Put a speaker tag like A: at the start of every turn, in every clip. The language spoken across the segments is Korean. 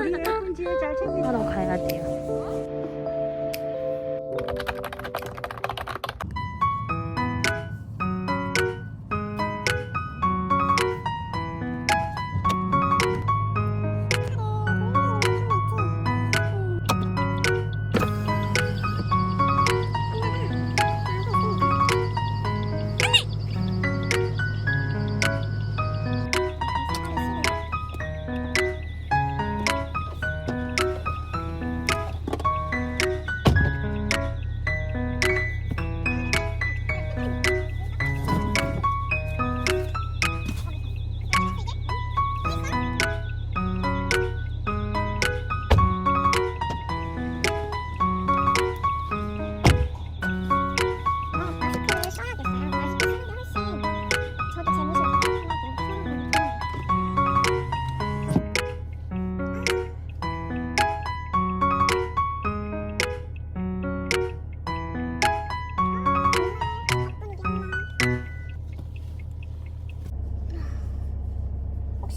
A: 우리 예쁜 지혜 잘 챙겨.
B: 하러 가야 돼요.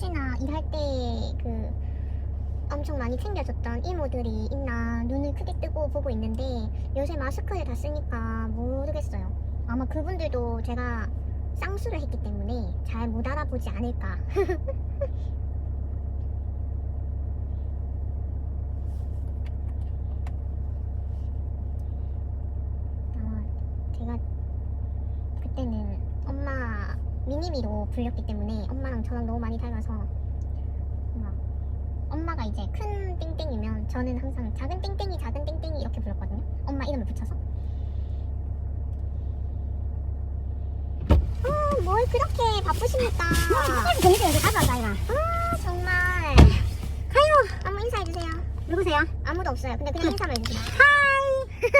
C: 혹시나 일할 때 그 엄청 많이 챙겨줬던 이모들이 있나 눈을 크게 뜨고 보고 있는데 요새 마스크를 다 쓰니까 모르겠어요. 아마 그분들도 제가 쌍수를 했기 때문에 잘 못 알아보지 않을까. 제가 그때는 엄마 미니미로 불렸기 때문에 엄마랑 많이 닮아서 막 엄마가 이제 큰 땡땡이면 저는 항상 작은 땡땡이 작은 땡땡이 이렇게 불렀거든요. 엄마 이름을 붙여서. 어, 뭘 그렇게 바쁘십니까? 이가. 아, 정말. 가요. 한번 인사해주세요. 누구세요? 아무도 없어요. 근데 그냥 인사만 해주세요. 하이.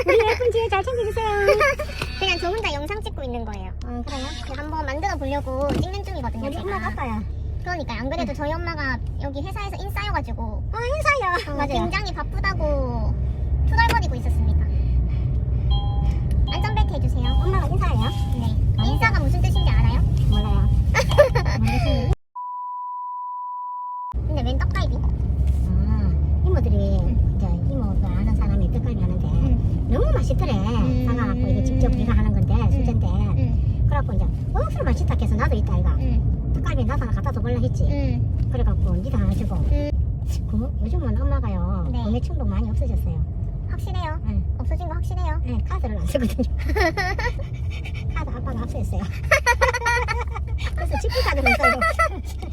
C: 우리 예쁜 지혜 잘 챙겨주세요. 그냥 저 혼자 영상 찍고 있는 거예요. 어, 그래요? 한번 만들어 보려고 찍는 중이거든요.
A: 우리. 엄마 아빠야.
C: 그러니까 안 그래도 저희 엄마가 여기 회사에서 인싸여가지고 아 인싸요.
A: 맞아요.
C: 굉장히 바쁘다고 투덜거리고 있었습니다. 안전벨트 해주세요.
A: 엄마가 인사해요?
C: 네. 인싸가 무슨 뜻인지 알아요?
A: 몰라요. 모르겠어요.
C: 근데 웬 떡갈비?
A: 아, 이모들이 이제 이모가 아는 사람이 떡갈비 하는데
C: 응.
A: 너무 맛있더래. 음갖고 이게 직접 우리가 하는 건데 수제인데
C: 응.
A: 그래갖고 이제 억수로 맛있다 해서 나도 있다 이가
C: 응.
A: 떡갈비 나도 했지.
C: 응.
A: 그래갖고 니도 하나 주고.
C: 음.
A: 그, 요즘은 엄마가요
C: 네.
A: 구매 충동 많이 없어졌어요.
C: 확실해요.
A: 응.
C: 없어진 거 확실해요.
A: 네, 카드를 안 쓰거든요. 카드 아빠가 압수했어요. 그래서 치킨 카드를 써요.